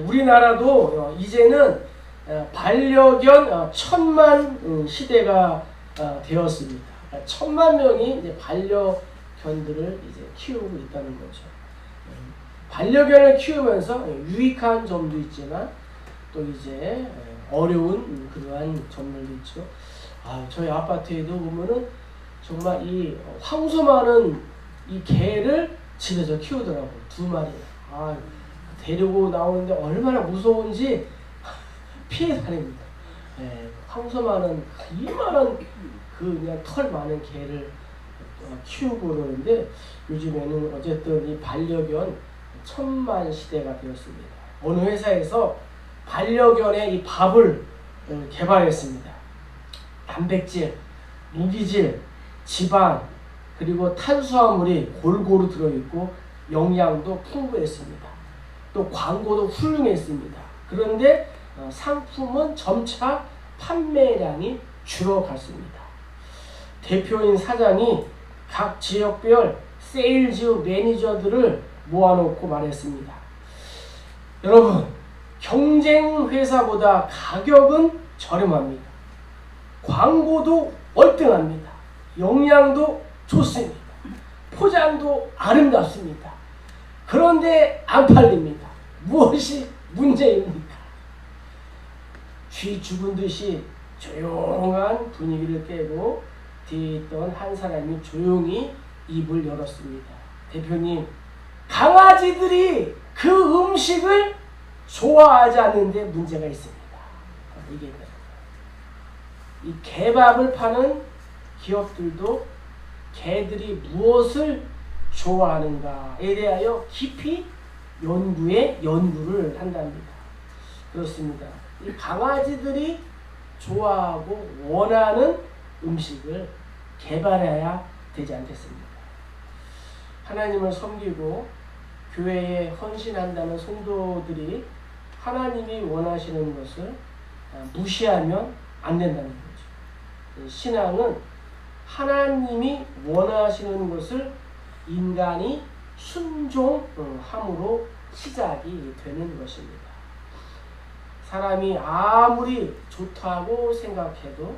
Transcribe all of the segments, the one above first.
우리나라도 어, 이제는 어, 반려견 어, 천만 음, 시대가 어, 되었습니다. 천만 명이 이제 반려견들을 이제 키우고 있다는 거죠. 음, 반려견을 키우면서 유익한 점도 있지만 또 이제 어려운 그러한 점들도 있죠. 아, 저희 아파트에도 보면은 정말 이 황소 많은 이 개를 집에서 키우더라고 두 마리. 아, 데리고 나오는데 얼마나 무서운지 피해 다닙니다. 예, 황소 많은 이만한 그 그냥 털 많은 개를 어, 키우고 그러는데 요즘에는 어쨌든 이 반려견 천만 시대가 되었습니다. 어느 회사에서 반려견의 이 밥을 어, 개발했습니다. 단백질, 무기질, 지방, 그리고 탄수화물이 골고루 들어있고 영양도 풍부했습니다. 또 광고도 훌륭했습니다. 그런데 어, 상품은 점차 판매량이 줄어갔습니다. 대표인 사장이 각 지역별 세일즈 매니저들을 모아놓고 말했습니다. 여러분, 경쟁 회사보다 가격은 저렴합니다. 광고도 월등합니다. 영양도 좋습니다. 포장도 아름답습니다. 그런데 안 팔립니다. 무엇이 문제입니까? 쥐 죽은 듯이 조용한 분위기를 깨고 뒤에 있던 한 사람이 조용히 입을 열었습니다. 대표님, 강아지들이 그 음식을 좋아하지 않는데 문제가 있습니다. 이게 이 개밥을 파는 기업들도 개들이 무엇을 좋아하는가에 대하여 깊이 연구에 연구를 한답니다. 그렇습니다. 이 강아지들이 좋아하고 원하는 음식을 개발해야 되지 않겠습니까? 하나님을 섬기고 교회에 헌신한다는 성도들이 하나님이 원하시는 것을 무시하면 안 된다는 거죠. 신앙은 하나님이 원하시는 것을 인간이 순종함으로 시작이 되는 것입니다. 사람이 아무리 좋다고 생각해도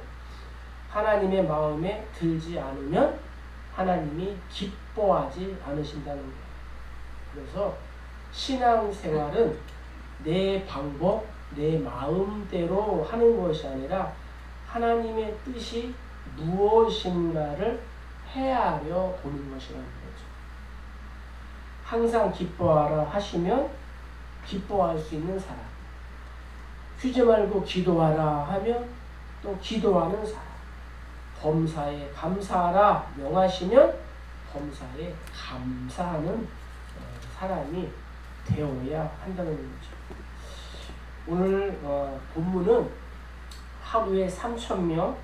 하나님의 마음에 들지 않으면 하나님이 기뻐하지 않으신다는 거예요. 그래서 신앙생활은 내 방법, 내 마음대로 하는 것이 아니라 하나님의 뜻이 무엇인가를 헤아려 보는 것이라는 거죠. 항상 기뻐하라 하시면 기뻐할 수 있는 사람. 휴지 말고 기도하라 하면 또 기도하는 사람. 범사에 감사하라 명하시면 범사에 감사하는 어, 사람이 되어야 한다는 거죠. 오늘 어, 본문은 하루에 3천 명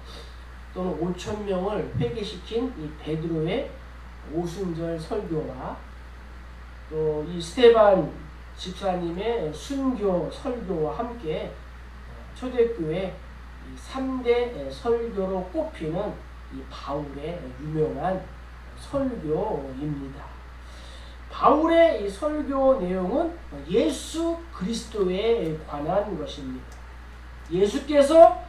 또는 5천 명을 회개시킨 이 베드로의 오순절 설교와 또 이 스테반 집사님의 순교 설교와 함께 어, 초대교회 3대 설교로 꼽히는 이 바울의 유명한 설교입니다. 바울의 이 설교 내용은 예수 그리스도에 관한 것입니다. 예수께서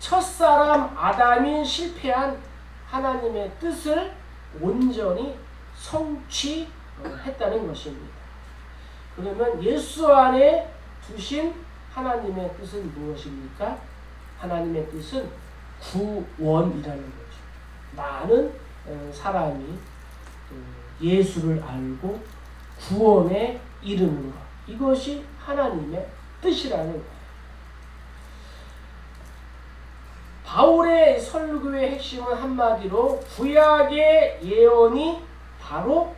첫사람 아담이 실패한 하나님의 뜻을 온전히 성취 했다는 것입니다. 그러면 예수 안에 두신 하나님의 뜻은 무엇입니까? 하나님의 뜻은 구원이라는 거죠. 많은 어, 사람이 예수를 알고 구원에 이르는 것. 이것이 하나님의 뜻이라는. 바울의 설교의 핵심은 한마디로 구약의 예언이 바로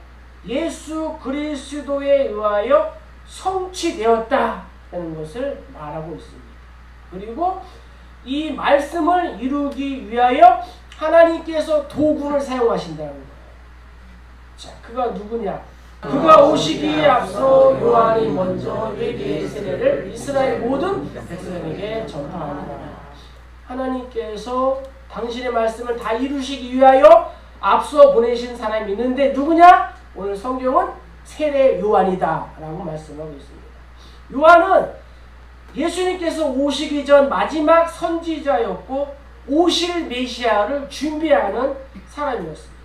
예수 그리스도에 의하여 성취되었다는 것을 말하고 있습니다. 그리고 이 말씀을 이루기 위하여 하나님께서 도구를 사용하신다는 거예요. 자, 그가 누구냐? 그가 오시기에 앞서 요한이 먼저 회개의 세례를 이스라엘 모든 백성에게 전파하니라. 하나님께서 당신의 말씀을 다 이루시기 위하여 앞서 보내신 사람이 있는데 누구냐? 오늘 성경은 세례 요한이다 라고 말씀하고 있습니다. 요한은 예수님께서 오시기 전 마지막 선지자였고 오실 메시아를 준비하는 사람이었습니다.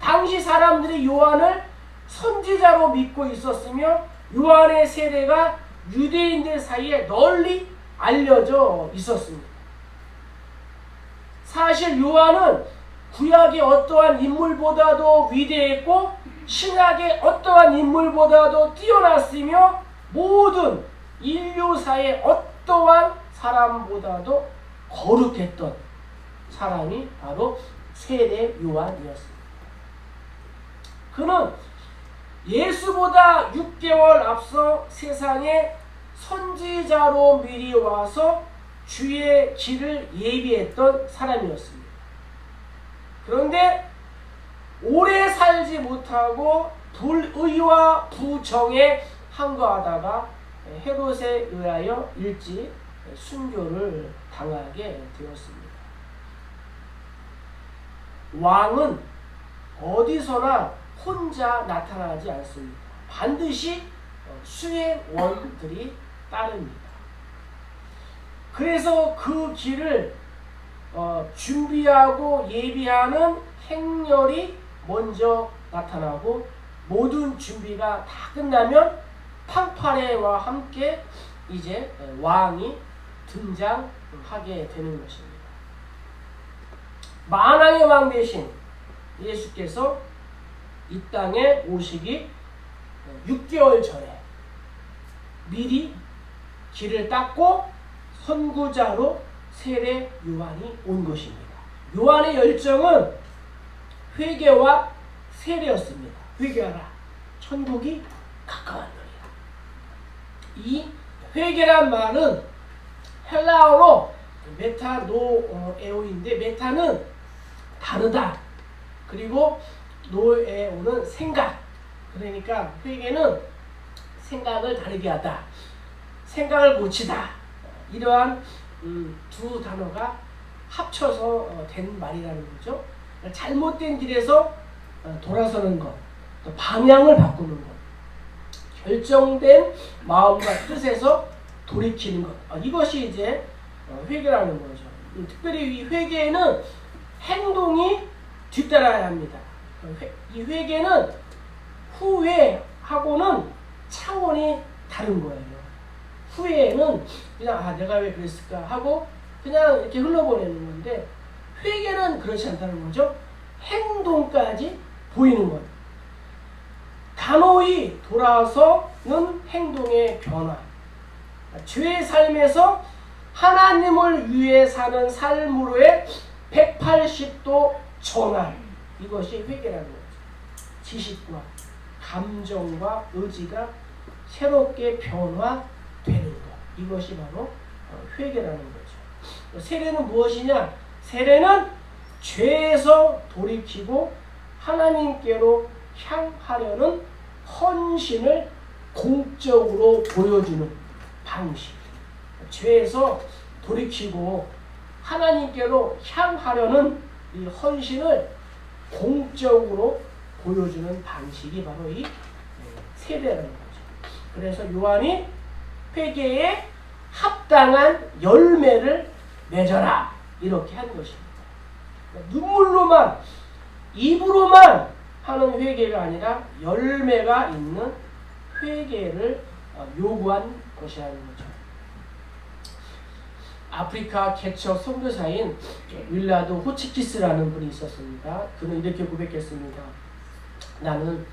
당시 사람들이 요한을 선지자로 믿고 있었으며 요한의 세례가 유대인들 사이에 널리 알려져 있었습니다. 사실 요한은 구약의 어떠한 인물보다도 위대했고 신약의 어떠한 인물보다도 뛰어났으며 모든 인류사의 어떠한 사람보다도 거룩했던 사람이 바로 세례 요한이었습니다. 그는 예수보다 6개월 앞서 세상에 선지자로 미리 와서 주의 길을 예비했던 사람이었습니다. 그런데 오래 살지 못하고 불의와 부정에 항거하다가 헤롯에 의하여 일찍 순교를 당하게 되었습니다. 왕은 어디서나 혼자 나타나지 않습니다. 반드시 수혜원들이 따릅니다. 그래서 그 길을 어, 준비하고 예비하는 행렬이 먼저 나타나고 모든 준비가 다 끝나면 팡파레와 함께 이제 왕이 등장하게 되는 것입니다. 만왕의 왕 대신 예수께서 이 땅에 오시기 6개월 전에 미리 길을 닦고 선구자로 세례 요한이 온 것입니다. 요한의 열정은 회개와 세례였습니다. 회개하라. 천국이 가까웠느니라. 이 회개란 말은 헬라어로 메타노에오인데 메타는 다르다. 그리고 노에오는 생각. 그러니까 회개는 생각을 다르게 하다. 생각을 고치다. 이러한 음, 두 단어가 합쳐서 어, 된 말이라는 거죠. 잘못된 길에서 어, 돌아서는 것, 또 방향을 바꾸는 것, 결정된 마음과 뜻에서 돌이키는 것. 어, 이것이 이제 어, 회개라는 거죠. 음, 특별히 이 회개에는 행동이 뒤따라야 합니다. 어, 회, 이 회개는 후회하고는 차원이 다른 거예요. 후회는 그냥 아 내가 왜 그랬을까 하고 그냥 이렇게 흘러보내는 건데 회개는 그렇지 않다는 거죠. 행동까지 보이는 것. 단호히 돌아서는 행동의 변화. 죄의 삶에서 하나님을 위해 사는 삶으로의 180도 전환. 이것이 회개라는 거죠. 지식과 감정과 의지가 새롭게 변화되는 것. 이것이 바로 회개라는 거죠. 세례는 무엇이냐? 세례는 죄에서 돌이키고 하나님께로 향하려는 헌신을 공적으로 보여주는 방식. 죄에서 돌이키고 하나님께로 향하려는 이 헌신을 공적으로 보여주는 방식이 바로 이 세례라는 거죠. 그래서 요한이 회개에 합당한 열매를 맺어라 이렇게 한 것입니다. 눈물로만 입으로만 하는 회개가 아니라 열매가 있는 회개를 어, 요구한 것이라는 거죠. 아프리카 개척 선교사인 윌라도 호치키스라는 분이 있었습니다. 그는 이렇게 고백했습니다. 나는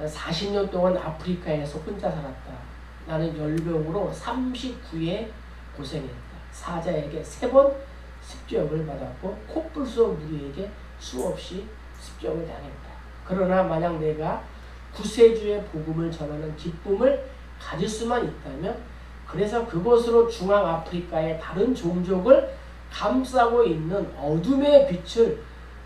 40년 동안 아프리카에서 혼자 살았다. 나는 열병으로 39에 고생했다. 사자에게 세번 습격을 받았고 코뿔소 무리에게 수없이 습격을 당했다. 그러나 만약 내가 구세주의 복음을 전하는 기쁨을 가질 수만 있다면 그래서 그곳으로 중앙 아프리카의 다른 종족을 감싸고 있는 어둠의 빛을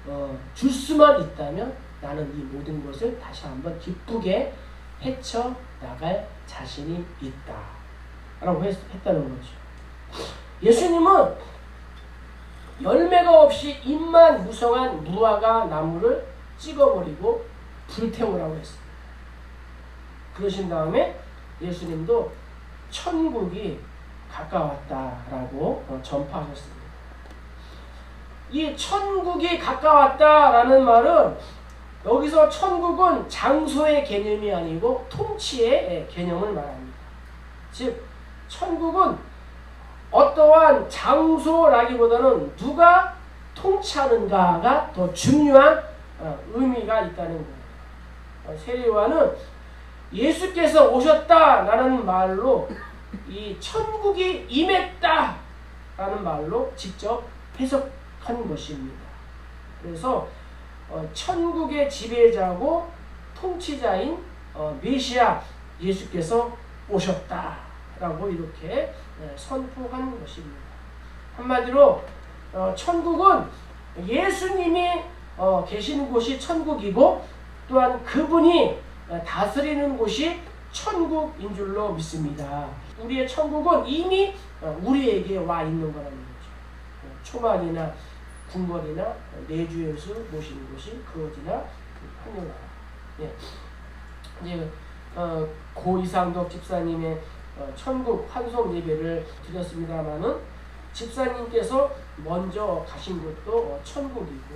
어, 줄 수만 있다면 나는 이 모든 것을 다시 한번 기쁘게 헤쳐 나갈 자신이 있다. 라고 했, 했다는 거죠. 예수님은 열매가 없이 잎만 무성한 무화과 나무를 찍어버리고 불태우라고 했습니다. 그러신 다음에 예수님도 천국이 가까웠다라고 어, 전파하셨습니다. 이 천국이 가까웠다라는 말은 여기서 천국은 장소의 개념이 아니고 통치의 개념을 말합니다. 즉 천국은 어떠한 장소라기보다는 누가 통치하는가가 더 중요한 어, 의미가 있다는 거예요. 어, 세례요한은 예수께서 오셨다라는 말로 이 천국이 임했다라는 말로 직접 해석한 것입니다. 그래서 어, 천국의 지배자고 통치자인 어, 메시아 예수께서 오셨다라고 이렇게 예, 선포한 것입니다. 한마디로 어, 천국은 예수님이 어, 계시는 곳이 천국이고 또한 그분이 어, 다스리는 곳이 천국인 줄로 믿습니다. 우리의 천국은 이미 어, 우리에게 와 있는 거라는 거죠. 어, 초막이나 궁궐이나 내주에서 모시는 곳이 그어지나 하늘나라. 예. 이제 어, 고 이상덕 집사님의 어, 천국 환송 예배를 드렸습니다만은 집사님께서 먼저 가신 곳도 어, 천국이고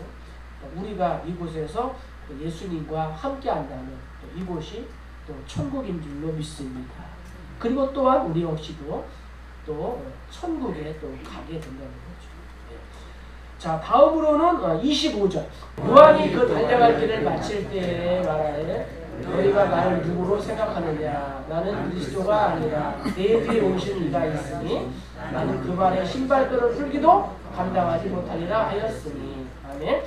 어, 우리가 이곳에서 예수님과 함께 한다면 또 이곳이 또 천국인 줄로 믿습니다. 그리고 또한 우리 역시도 또 어, 천국에 또 가게 된다는 거죠. 예. 자 다음으로는 25절 요한이 그 달려갈 길을 마칠 때에 말하되 너희가 나를 누구로 생각하느냐? 나는 그리스도가 아니라 내 뒤에 오신 이가 있으니 나는 그 발에 신발끈을 풀기도 감당하지 못하리라 하였으니. 아멘.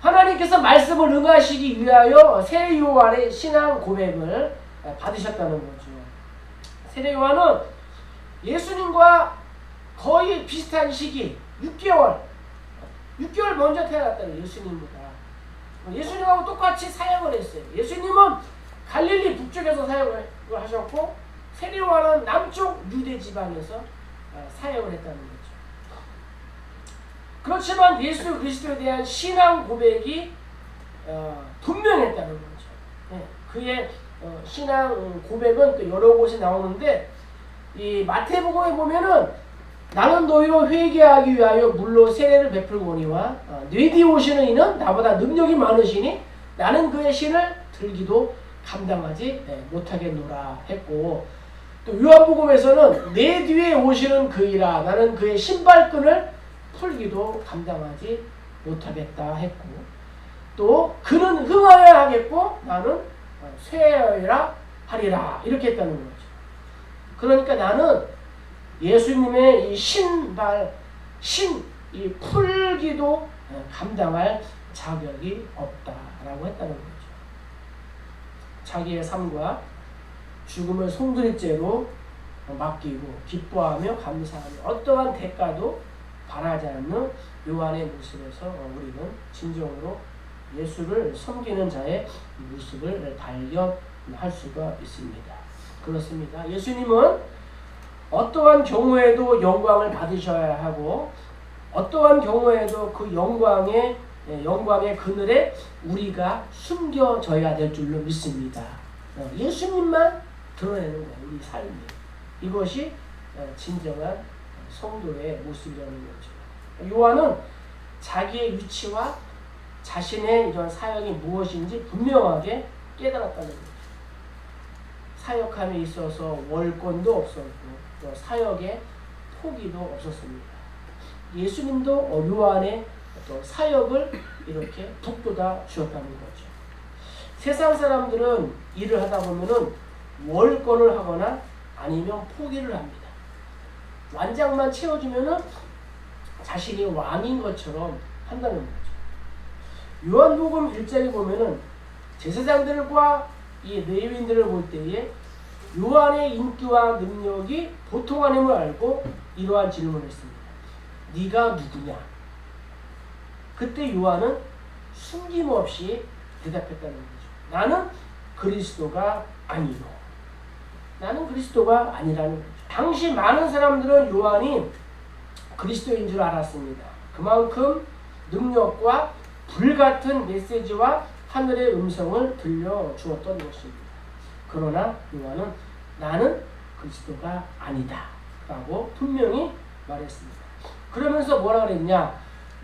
하나님께서 말씀을 응하시기 위하여 세례 요한의 신앙 고백을 받으셨다는 거죠. 세례 요한은 예수님과 거의 비슷한 시기 6개월 6개월 먼저 태어났다는 예수님보다 예수님하고 똑같이 사역을 했어요. 예수님은 갈릴리 북쪽에서 사역을 하셨고 세례요한은 남쪽 유대 지방에서 어, 사역을 했다는 거죠. 그렇지만 예수 그리스도에 대한 신앙 고백이 어, 분명했다는 거죠. 네, 그의 어, 신앙 고백은 또 여러 곳에 나오는데 이 마태복음에 보면은 나는 너희로 회개하기 위하여 물로 세례를 베풀거니와 어, 뇌디 오시는 이는 나보다 능력이 많으시니 나는 그의 신을 들기도 감당하지 네, 못하겠노라 했고 또 요한복음에서는 내 뒤에 오시는 그이라 나는 그의 신발끈을 풀기도 감당하지 못하겠다 했고 또 그는 흥하여야 하겠고 나는 어, 쇠하여야 하리라 이렇게 했다는 거죠. 그러니까 나는 예수님의 이 신발, 신, 이 풀기도 감당할 자격이 없다라고 했다는 거죠. 자기의 삶과 죽음을 송두리째로 맡기고 기뻐하며 감사하며 어떠한 대가도 바라지 않는 요한의 모습에서 우리는 진정으로 예수를 섬기는 자의 모습을 발견할 수가 있습니다. 그렇습니다. 예수님은 어떠한 경우에도 영광을 받으셔야 하고 어떠한 경우에도 그 영광의 예, 영광의 그늘에 우리가 숨겨져야 될 줄로 믿습니다. 어, 예수님만 드러내는 거예요. 우리 삶이. 이것이 어, 진정한 성도의 모습이라는 거죠. 요한은 자기의 위치와 자신의 이런 사역이 무엇인지 분명하게 깨달았다는 거죠. 사역함에 있어서 월권도 없었고 또 사역의 포기도 없었습니다. 예수님도 요한의 또 사역을 이렇게 북돋아 주었다는 거죠. 세상 사람들은 일을 하다 보면은 월권을 하거나 아니면 포기를 합니다. 완장만 채워주면은 자신이 왕인 것처럼 한다는 거죠. 요한복음 1장에 보면은 제사장들과 이 레위인들을 볼 때에 요한의 인기와 능력이 보통 아님을 알고 이러한 질문을 했습니다. 네가 누구냐? 그때 요한은 숨김없이 대답했다는 거죠. 나는 그리스도가 아니요. 나는 그리스도가 아니라는 거죠. 당시 많은 사람들은 요한이 그리스도인 줄 알았습니다. 그만큼 능력과 불같은 메시지와 하늘의 음성을 들려주었던 것입니다. 그러나 요한은 나는 그리스도가 아니다. 라고 분명히 말했습니다. 그러면서 뭐라 그랬냐?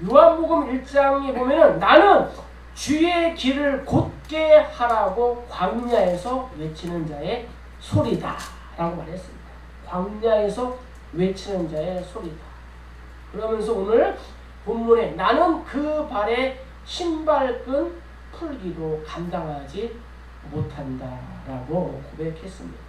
요한복음 1장에 보면은 나는 주의 길을 곧게 하라고 광야에서 외치는 자의 소리다. 라고 말했습니다. 광야에서 외치는 자의 소리다. 그러면서 오늘 본문에 나는 그 발에 신발끈 풀기도 감당하지 못한다라고 고백했습니다.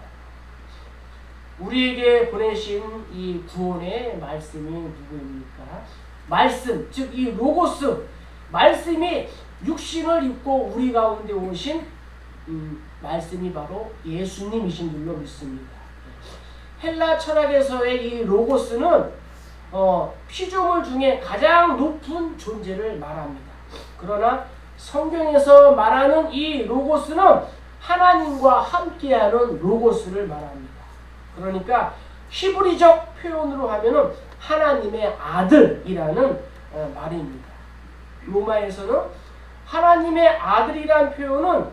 우리에게 보내신 이 구원의 말씀이 누구입니까? 말씀, 즉 이 로고스 말씀이 육신을 입고 우리 가운데 오신 음, 말씀이 바로 예수님이신 줄로 믿습니다. 헬라 철학에서의 이 로고스는 어, 피조물 중에 가장 높은 존재를 말합니다. 그러나 성경에서 말하는 이 로고스는 하나님과 함께하는 로고스를 말합니다. 그러니까 히브리적 표현으로 하면은 하나님의 아들이라는 어, 말입니다. 로마에서는 하나님의 아들이란 표현은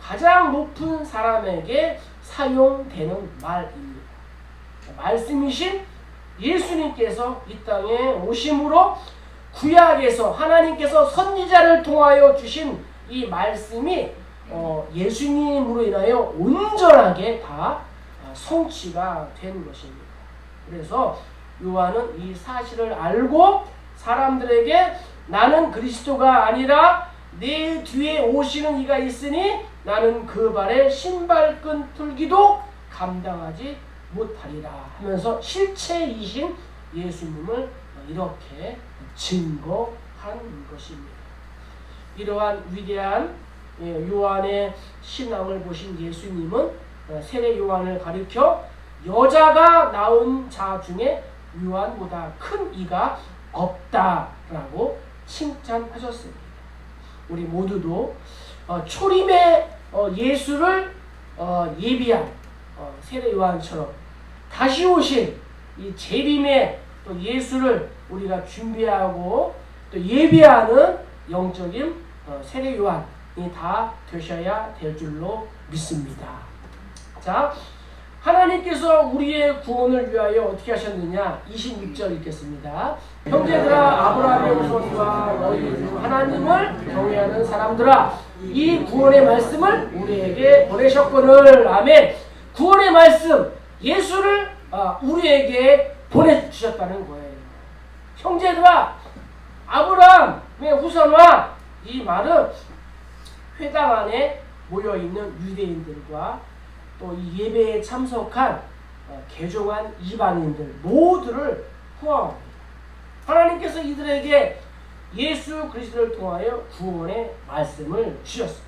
가장 높은 사람에게 사용되는 말입니다. 말씀이신 예수님께서 이 땅에 오심으로 구약에서 하나님께서 선지자를 통하여 주신 이 말씀이 어, 예수님으로 인하여 온전하게 다 아, 성취가 된 것입니다. 그래서 요한은 이 사실을 알고 사람들에게 나는 그리스도가 아니라 내 뒤에 오시는 이가 있으니 나는 그 발에 신발끈 풀기도 감당하지 못하리라 하면서 실체이신 예수님을 이렇게 증거한 것입니다. 이러한 위대한 예, 요한의 신앙을 보신 예수님은 어, 세례 요한을 가리켜 여자가 낳은 자 중에 요한보다 큰 이가 없다라고 칭찬하셨습니다. 우리 모두도 어, 초림의 어, 예수를 예비한 세례 요한처럼 다시 오신 이 재림의 또 예수를 우리가 준비하고 또 예비하는 영적인 세례 요한이 다 되셔야 될 줄로 믿습니다. 자, 하나님께서 우리의 구원을 위하여 어떻게 하셨느냐? 26절 읽겠습니다. 형제들아 아브라함의 후손과 너희 중 하나님을 경외하는 사람들아 이 구원의 말씀을 우리에게 보내셨거늘 아멘. 구원의 말씀 예수를 아, 우리에게 보내주셨다는 거예요. 형제들아 아브라함의 후손과 이 말은 회당 안에 모여 있는 유대인들과 또 이 예배에 참석한 어, 개종한 이방인들 모두를 포함합니다. 하나님께서 이들에게 예수 그리스도를 통하여 구원의 말씀을 주셨습니다.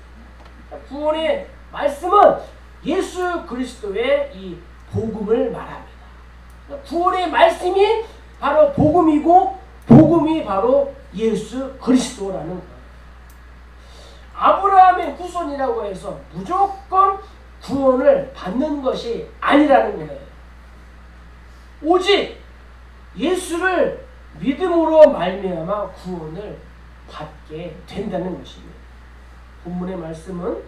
구원의 말씀은 예수 그리스도의 이 복음을 말합니다. 구원의 말씀이 바로 복음이고 복음이 바로 예수 그리스도라는. 아브라함의 후손이라고 해서 무조건 구원을 받는 것이 아니라는 거예요. 오직 예수를 믿음으로 말미암아 구원을 받게 된다는 것입니다. 본문의 말씀은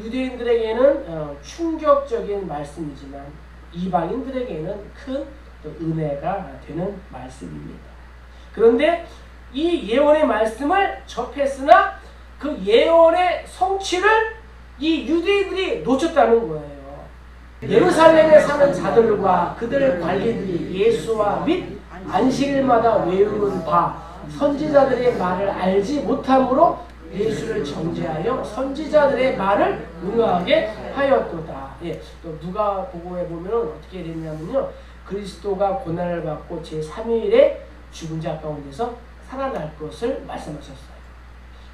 유대인들에게는 어, 충격적인 말씀이지만 이방인들에게는 큰 은혜가 되는 말씀입니다. 그런데 이 예언의 말씀을 접했으나 그 예언의 성취를 이 유대인들이 놓쳤다는 거예요. 예루살렘에 사는 자들과 그들 관리들이 예수와 및 안식일마다 외우는 바 선지자들의 말을 알지 못함으로 예수를 정죄하여 선지자들의 말을 응하게 하였도다. 예, 또 누가 보고해 보면 어떻게 됐냐면요. 그리스도가 고난을 받고 제 3일에 죽은 자 가운데서 살아날 것을 말씀하셨어요.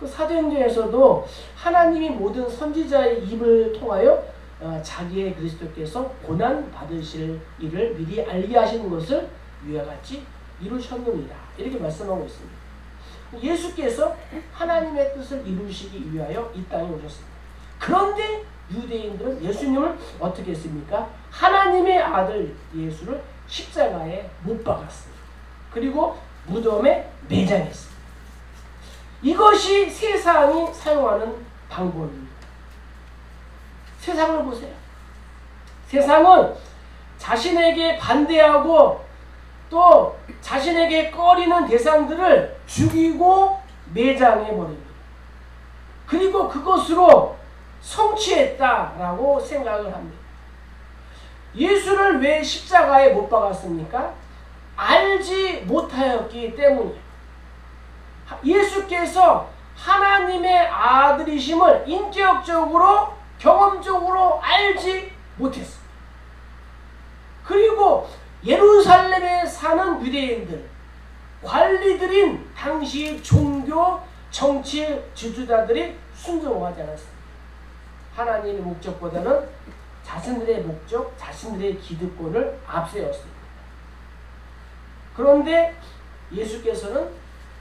그 사도행전에서도 하나님이 모든 선지자의 입을 통하여 어, 자기의 그리스도께서 고난 받으실 일을 미리 알게 하시는 것을 위와 같이 이루셨느니라 이렇게 말씀하고 있습니다. 예수께서 하나님의 뜻을 이루시기 위하여 이 땅에 오셨습니다. 그런데 유대인들은 예수님을 어떻게 했습니까? 하나님의 아들 예수를 십자가에 못 박았습니다. 그리고 무덤에 매장했습니다. 이것이 세상이 사용하는 방법입니다. 세상을 보세요. 세상은 자신에게 반대하고 또 자신에게 꺼리는 대상들을 죽이고 매장해 버립니다. 그리고 그것으로 성취했다라고 생각을 합니다. 예수를 왜 십자가에 못 박았습니까? 알지 못하였기 때문이에요. 예수께서 하나님의 아들이심을 인격적으로 경험적으로 알지 못했습니다. 그리고 예루살렘에 사는 유대인들, 관리들인 당시 종교 정치 지도자들이 순종하지 않았습니다. 하나님의 목적보다는 자신들의 목적, 자신들의 기득권을 앞세웠습니다. 그런데 예수께서는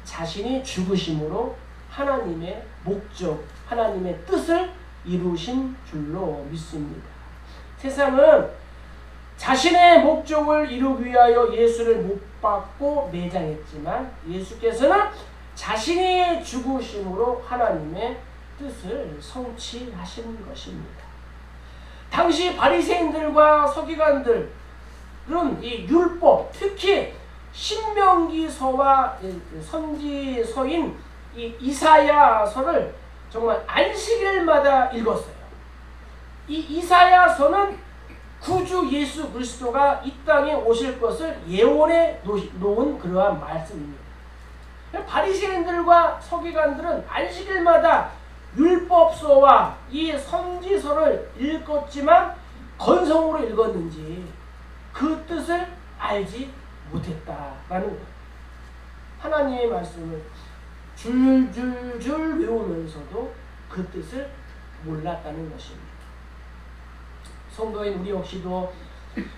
자신이 죽으심으로 하나님의 목적, 하나님의 뜻을 이루신 줄로 믿습니다. 세상은 자신의 목적을 이루기 위하여 예수를 못 받고 매장했지만 예수께서는 자신이 죽으심으로 하나님의 뜻을 성취하신 것입니다. 당시 바리새인들과 서기관들은 이 율법, 특히 신명기서와 선지서인 이 이사야서를 정말 안식일마다 읽었어요. 이 이사야서는 구주 예수 그리스도가 이 땅에 오실 것을 예언해 놓은 그러한 말씀입니다. 바리새인들과 서기관들은 안식일마다 율법서와 이 선지서를 읽었지만 건성으로 읽었는지 그 뜻을 알지 못했다라는 거예요. 하나님의 말씀을 줄줄줄 외우면서도 그 뜻을 몰랐다는 것입니다. 성도인 우리 역시도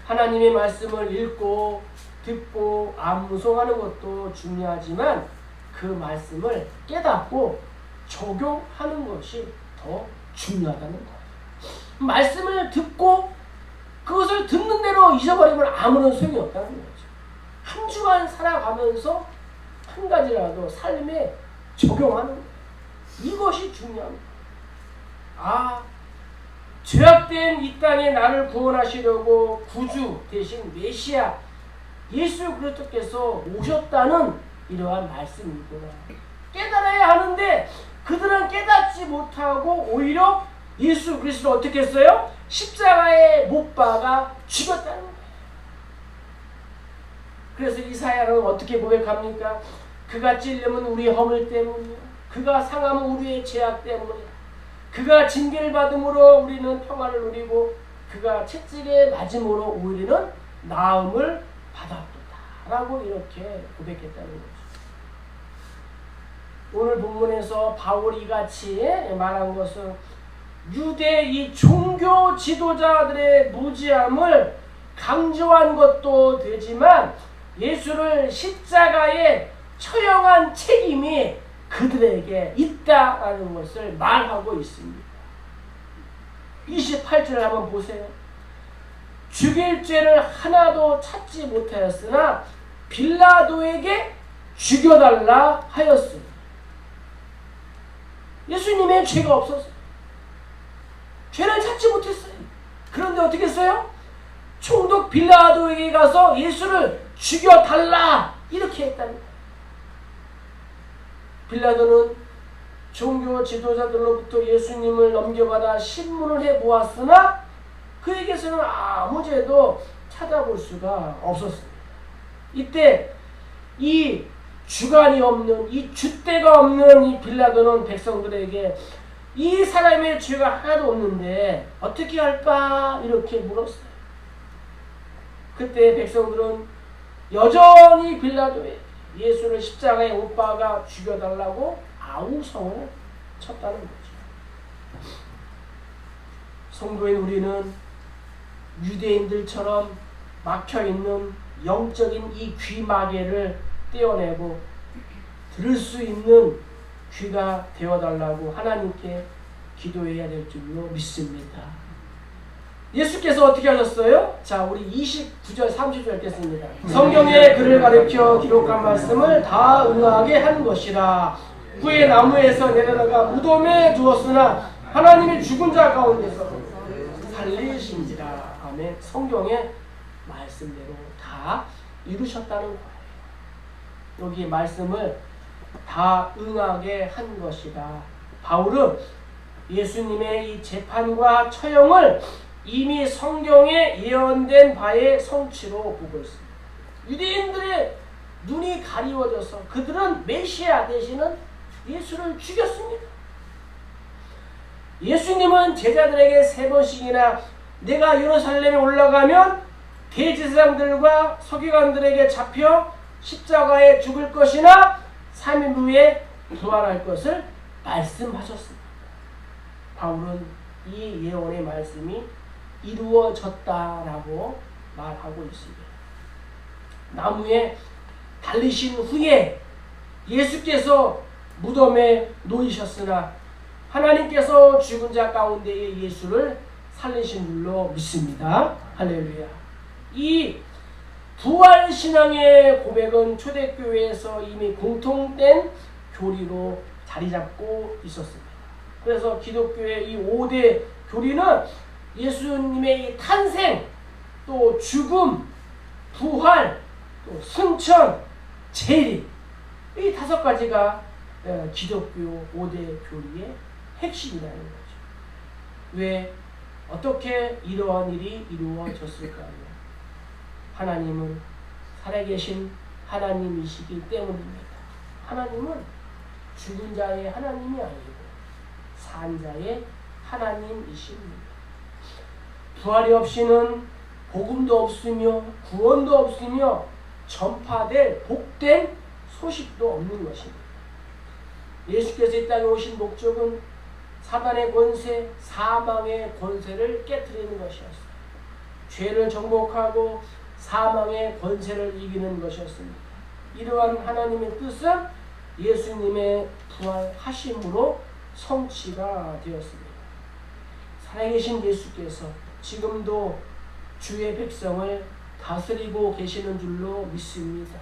하나님의 말씀을 읽고 듣고 암송하는 것도 중요하지만 그 말씀을 깨닫고 적용하는 것이 더 중요하다는 거예요. 말씀을 듣고 그것을 듣는 대로 잊어버리면 아무런 소용이 없다는 거죠. 한 주간 살아가면서 한 가지라도 삶에 적용하는 거예요. 이것이 중요합니다. 아, 죄악된 이 땅에 나를 구원하시려고 구주 대신 메시아 예수 그리스도께서 오셨다는 이러한 말씀이구나. 깨달아야 하는데 그들은 깨닫지 못하고 오히려 예수 그리스도 어떻게 했어요? 십자가에 못 박아 죽였다는 거예요. 그래서 이사야는 어떻게 고백합니까? 그가 찔려면 우리의 허물 때문이야. 그가 상하면 우리의 죄악 때문이야. 그가 징계를 받음으로 우리는 평화를 누리고 그가 채찍에 맞음으로 우리는 나음을 받았다. 라고 이렇게 고백했다는 거죠. 오늘 본문에서 바울이 같이 말한 것은 유대 이 종교 지도자들의 무지함을 강조한 것도 되지만 예수를 십자가에 처형한 책임이 그들에게 있다라는 것을 말하고 있습니다. 28절을 한번 보세요. 죽일 죄를 하나도 찾지 못하였으나 빌라도에게 죽여달라 하였습니다. 예수님의 죄가 없었어요. 죄를 찾지 못했어요. 그런데 어떻게 했어요? 총독 빌라도에게 가서 예수를 죽여달라 이렇게 거예요. 빌라도는 종교 지도자들로부터 예수님을 넘겨받아 신문을 해 보았으나 그에게서는 아무 죄도 찾아볼 수가 없었습니다. 이때 이 주관이 없는 이 줏대가 없는 이 빌라도는 백성들에게 이 사람의 죄가 하나도 없는데 어떻게 할까 이렇게 물었어요. 그때 백성들은 여전히 빌라도에 예수를 십자가에 못 박아 죽여달라고 아우성을 쳤다는 거죠. 성도인 우리는 유대인들처럼 막혀 있는 영적인 이 귀마개를 떼어내고 들을 수 있는 귀가 되어달라고 하나님께 기도해야 될 줄로 믿습니다. 예수께서 어떻게 하셨어요? 자, 우리 29절, 30절 읽겠습니다. 성경에 그를 가르쳐 기록한 말씀을 다 응하게 한 것이라. 후에 나무에서 내려다가 무덤에 두었으나 하나님이 죽은 자 가운데서 살리신지라. 아멘. 성경에 말씀대로 다 이루셨다는 거예요. 여기 말씀을 다 응하게 한 것이다. 바울은 예수님의 이 재판과 처형을 이미 성경에 예언된 바의 성취로 보고 있습니다. 유대인들의 눈이 가리워져서 그들은 메시아 대신은 예수를 죽였습니다. 예수님은 제자들에게 세 번씩이나 내가 예루살렘에 올라가면 대제사장들과 서기관들에게 잡혀 십자가에 죽을 것이나 3일 후에 부활할 것을 말씀하셨습니다. 바울은 이 예언의 말씀이 이루어졌다라고 말하고 있습니다. 나무에 달리신 후에 예수께서 무덤에 놓이셨으나 하나님께서 죽은 자 가운데에 예수를 살리신 줄로 믿습니다. 할렐루야. 이 부활 신앙의 고백은 초대교회에서 이미 공통된 교리로 자리 잡고 있었습니다. 그래서 기독교의 이 5대 교리는 예수님의 이 탄생, 또 죽음, 부활, 또 승천, 재림 이 다섯 가지가 어, 기독교 5대 교리의 핵심이라는 거죠. 왜 어떻게 이러한 일이 이루어졌을까요? 하나님은 살아계신 하나님이시기 때문입니다. 하나님은 죽은 자의 하나님이 아니고 산 자의 하나님이십니다. 부활이 없이는 복음도 없으며 구원도 없으며 전파될 복된 소식도 없는 것입니다. 예수께서 이 땅에 오신 목적은 사단의 권세, 사망의 권세를 깨뜨리는 것이었어요. 죄를 정복하고 사망의 권세를 이기는 것이었습니다. 이러한 하나님의 뜻은 예수님의 부활하심으로 성취가 되었습니다. 살아계신 예수께서 지금도 주의 백성을 다스리고 계시는 줄로 믿습니다.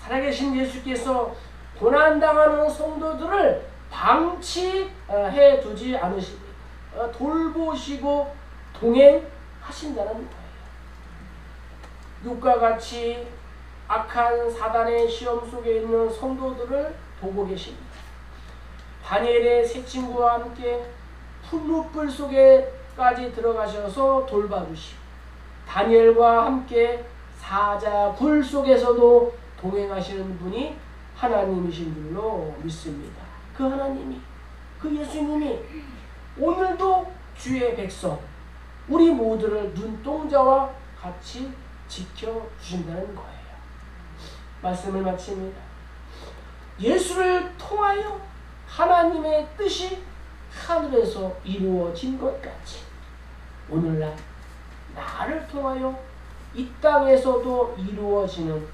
살아계신 예수께서 고난당하는 성도들을 방치해 두지 않으십니다. 어, 돌보시고 동행하신다는. 육과 같이 악한 사단의 시험 속에 있는 성도들을 보고 계십니다. 다니엘의 세 친구와 함께 풀무불 속에까지 들어가셔서 돌봐주시고 다니엘과 함께 사자 불 속에서도 동행하시는 분이 하나님이신 줄로 믿습니다. 그 하나님이 그 예수님이 오늘도 주의 백성 우리 모두를 눈동자와 같이 지켜 주신다는 거예요. 말씀을 마칩니다. 예수를 통하여 하나님의 뜻이 하늘에서 이루어진 것 같이 오늘날 나를 통하여 이 땅에서도 이루어지는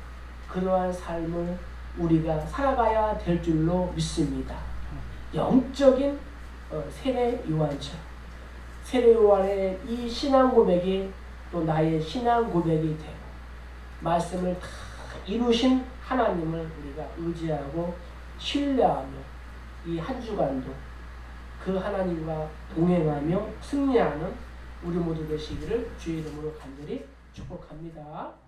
그러한 삶을 우리가 살아가야 될 줄로 믿습니다. 영적인 어, 세례 요한처럼 세례 요한의 이 신앙 고백이 또 나의 신앙 고백이 되고 말씀을 다 이루신 하나님을 우리가 의지하고 신뢰하며 이 한 주간도 그 하나님과 동행하며 승리하는 우리 모두 되시기를 주의 이름으로 간절히 축복합니다.